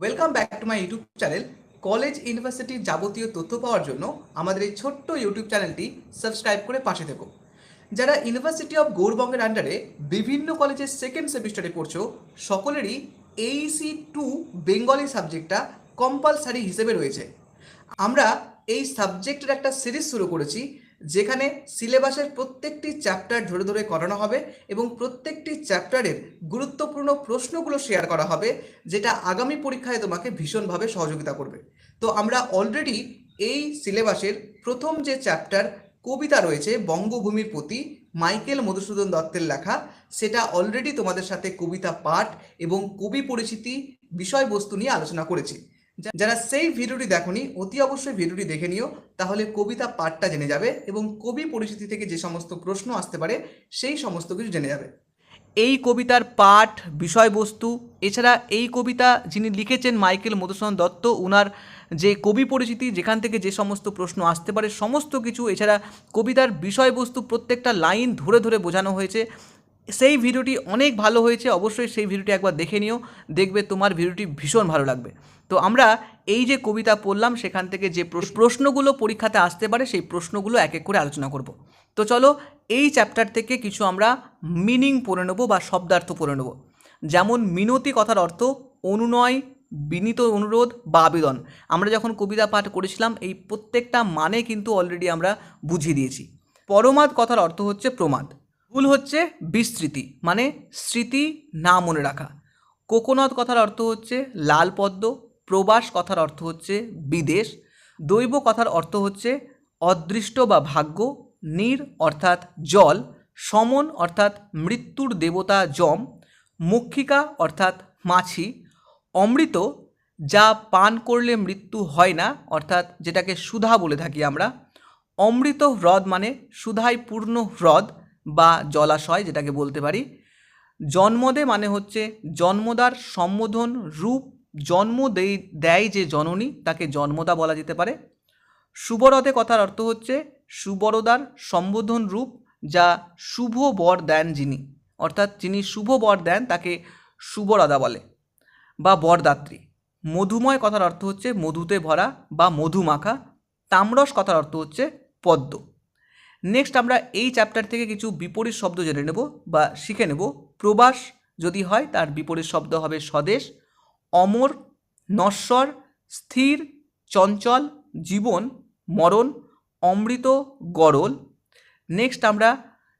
Welcome back to my YouTube channel college ইউনিভার্সিটির যাবতীয় তথ্য পাওয়ার জন্য আমাদের এই ছোট্ট ইউটিউব চ্যানেলটি সাবস্ক্রাইব করে পাশে থেকো। যারা ইউনিভার্সিটি অফ গৌরবঙ্গের আন্ডারে বিভিন্ন কলেজের সেকেন্ড সেমিস্টারে পড়ছো, সকলেরই এইসি টু বেঙ্গলি সাবজেক্টটা কম্পালসারি হিসেবে রয়েছে। আমরা এই সাবজেক্টের একটা সিরিজ শুরু করেছি যেখানে সিলেবাসের প্রত্যেকটি চ্যাপ্টার ধরে ধরে করানো হবে এবং প্রত্যেকটি চ্যাপ্টারের গুরুত্বপূর্ণ প্রশ্নগুলো শেয়ার করা হবে, যেটা আগামী পরীক্ষায় তোমাকে ভীষণভাবে সহযোগিতা করবে। তো আমরা অলরেডি এই সিলেবাসের প্রথম যে চ্যাপ্টার কবিতা রয়েছে, বঙ্গভূমির প্রতি মাইকেল মধুসূদন দত্তের লেখা, সেটা অলরেডি তোমাদের সাথে কবিতা পাঠ এবং কবি পরিচিতি বিষয়বস্তু নিয়ে আলোচনা করেছি। যারা সেই ভিডিওটি দেখনি, অতি অবশ্যই ভিডিওটি দেখে নিও, তাহলে কবিতা পাঠটা জেনে যাবে এবং কবি পরিচিতি থেকে যে সমস্ত প্রশ্ন আসতে পারে, সেই সমস্ত কিছু জেনে যাবে। এই কবিতার পাঠ, বিষয়বস্তু, এছাড়া এই কবিতা যিনি লিখেছেন মাইকেল মধুসূদন দত্ত, উনার যে কবি পরিচিতি, যেখান থেকে যে সমস্ত প্রশ্ন আসতে পারে, সমস্ত কিছু, এছাড়া কবিতার বিষয়বস্তু প্রত্যেকটা লাইন ধরে ধরে বোঝানো হয়েছে। সেই ভিডিওটি অনেক ভালো হয়েছে, অবশ্যই সেই ভিডিওটি একবার দেখে নিও। দেখবে তোমার ভিডিওটি ভীষণ ভালো লাগবে। তো আমরা এই যে কবিতা পড়লাম, সেখান থেকে যে প্রশ- প্রশ্নগুলো পরীক্ষাতে আসতে পারে, সেই প্রশ্নগুলো এক এক করে আলোচনা করব। তো চলো, এই চ্যাপ্টার থেকে কিছু আমরা মিনিং পড়ে নেব বা শব্দার্থ পড়ে নেব। যেমন, মিনতি কথার অর্থ অনুনয়, বিনীত অনুরোধ বা আবেদন। আমরা যখন কবিতা পাঠ করেছিলাম, এই প্রত্যেকটা মানে কিন্তু অলরেডি আমরা বুঝিয়ে দিয়েছি। পরমাদ কথার অর্থ হচ্ছে প্রমাদ। ভুল হচ্ছে বিস্মৃতি মানে স্মৃতি না মনে রাখা। কোকোনদ কথার অর্থ হচ্ছে লাল পদ্ম, প্রবাস কথার অর্থ হচ্ছে বিদেশ, দৈব কথার অর্থ হচ্ছে অদৃষ্ট বা ভাগ্য, নীর অর্থাৎ জল, সমন অর্থাৎ মৃত্যুর দেবতা যম মক্ষিকা অর্থাৎ মাছি, অমৃত যা পান করলে মৃত্যু হয় না অর্থাৎ যেটাকে সুধা বলে থাকি আমরা, অমৃত হ্রদ মানে সুধায় পূর্ণ হ্রদ বা জলাশয় যেটাকে বলতে পারি। জন্মদে মানে হচ্ছে জন্মদার সম্বোধন রূপ জন্ম দেয় যে জননী, তাকে জন্মদা বলা যেতে পারে। সুবরদে কথার অর্থ হচ্ছে সুবরদার সম্বোধন রূপ যা শুভ বর দেন যিনি, অর্থাৎ যিনি শুভ বর দেন তাকে সুবরদা বলে বা বরদাত্রী। মধুময় কথার অর্থ হচ্ছে মধুতে ভরা বা মধুমাখা। তামরস কথার অর্থ হচ্ছে পদ্ম। নেক্সট আমরা এই চ্যাপ্টার থেকে কিছু বিপরীত শব্দ জেনে নেব বা শিখে নেব। প্রবাস যদি হয়, তার বিপরীত শব্দ হবে স্বদেশ। অমর, নশ্বর, স্থির, চঞ্চল, জীবন, মরণ, অমৃত, গরল। নেক্সট আমরা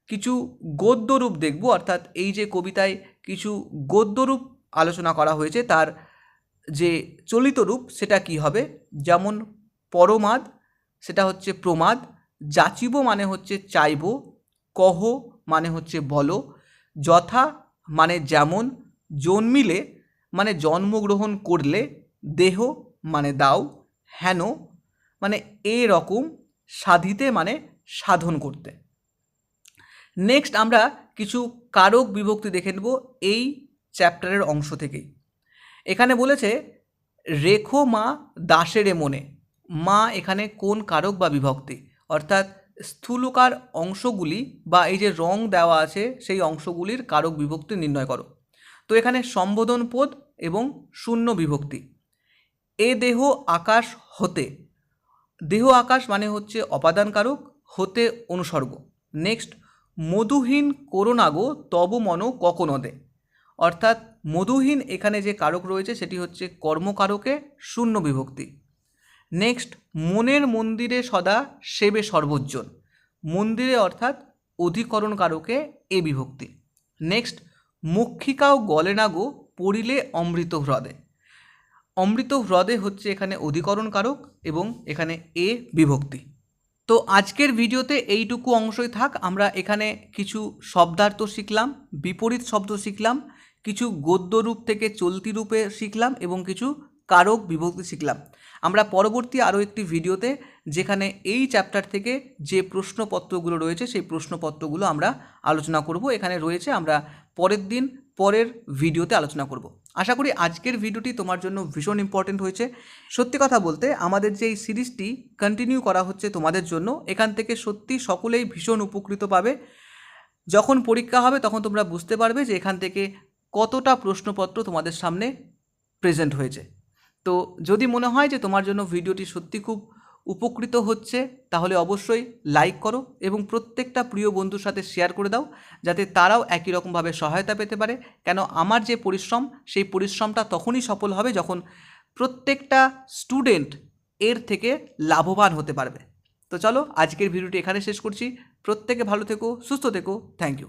কিছু গদ্যরূপ দেখব, অর্থাৎ এই যে কবিতায় কিছু গদ্যরূপ আলোচনা করা হয়েছে, তার যে চলিত রূপ সেটা কি হবে? যেমন পরমাদ, সেটা হচ্ছে প্রমাদ। যাচিব মানে হচ্ছে চাইব, কহ মানে হচ্ছে বলো, যথা মানে যেমন, জন্মিলে মানে জন্মগ্রহণ করলে, দেহ মানে দাও, হেন মানে এরকম সাধিতে মানে সাধন করতে। নেক্সট আমরা কিছু কারক বিভক্তি দেখে নেব এই চ্যাপ্টারের অংশ থেকেই। এখানে বলেছে, রেখো মা দাসেরে মনে। মা এখানে কোন কারক বা বিভক্তি? অর্থাৎ স্থূলকার অংশগুলি বা এই যে রং দেওয়া আছে, সেই অংশগুলির কারক বিভক্তি নির্ণয় করো। তো এখানে সম্বোধন পদ এবং শূন্য বিভক্তি। এ দেহ আকাশ হতে। দেহ আকাশ মানে হচ্ছে অপাদান কারক, হতে অনুসর্গ। নেক্সট, মধুহীন করোনাগো তব মন ককনদে। অর্থাৎ মধুহীন এখানে যে কারক রয়েছে, সেটি হচ্ছে কর্মকারকে শূন্য বিভক্তি। নেক্সট মনের মন্দিরে সদা সেবে সর্বজন মন্দিরে অর্থাৎ অধিকরণ কারকে এ বিভক্তি। নেক্সট মক্ষিকাও গলে না গো, পড়িলে অমৃত হ্রদে। অমৃত হ্রদে হচ্ছে এখানে অধিকরণ কারক এবং এখানে এ বিভক্তি। তো আজকের ভিডিওতে এইটুকু অংশই থাক, আমরা এখানে কিছু শব্দার্থ শিখলাম, বিপরীত শব্দ শিখলাম, কিছু গদ্য রূপ থেকে চলতি রূপে শিখলাম এবং কিছু কারক বিভক্তি শিখলাম। আমরা পরবর্তী আরও একটি ভিডিওতে যেখানে এই চ্যাপ্টার থেকে যে প্রশ্নপত্রগুলো রয়েছে, সেই প্রশ্নপত্রগুলো আমরা আলোচনা করব। এখানে রয়েছে আমরা পরের দিন পরের ভিডিওতে আলোচনা করব। আশা করি আজকের ভিডিওটি তোমার জন্য ভীষণ ইম্পর্টেন্ট হয়েছে। সত্যি কথা বলতে আমাদের যে এই সিরিজটি কন্টিনিউ করা হচ্ছে তোমাদের জন্য, এখান থেকে সত্যি সকলেই ভীষণ উপকৃত পাবে। যখন পরীক্ষা হবে তখন তোমরা বুঝতে পারবে যে এখান থেকে কতটা প্রশ্নপত্র তোমাদের সামনে প্রেজেন্ট হয়েছে। তো যদি মনে হয় যে তোমার জন্য ভিডিওটি সত্যি খুব উপকৃত হচ্ছে, তাহলে অবশ্যই লাইক করো এবং প্রত্যেকটা প্রিয় বন্ধুর সাথে শেয়ার করে দাও, যাতে তারাও একই রকমভাবে সহায়তা পেতে পারে। কেন আমার যে পরিশ্রম, সেই পরিশ্রমটা তখনই সফল হবে যখন প্রত্যেকটা স্টুডেন্ট এর থেকে লাভবান হতে পারবে। তো চলো, আজকের ভিডিওটি এখানে শেষ করছি। প্রত্যেকে ভালো থেকো, সুস্থ থেকো। Thank you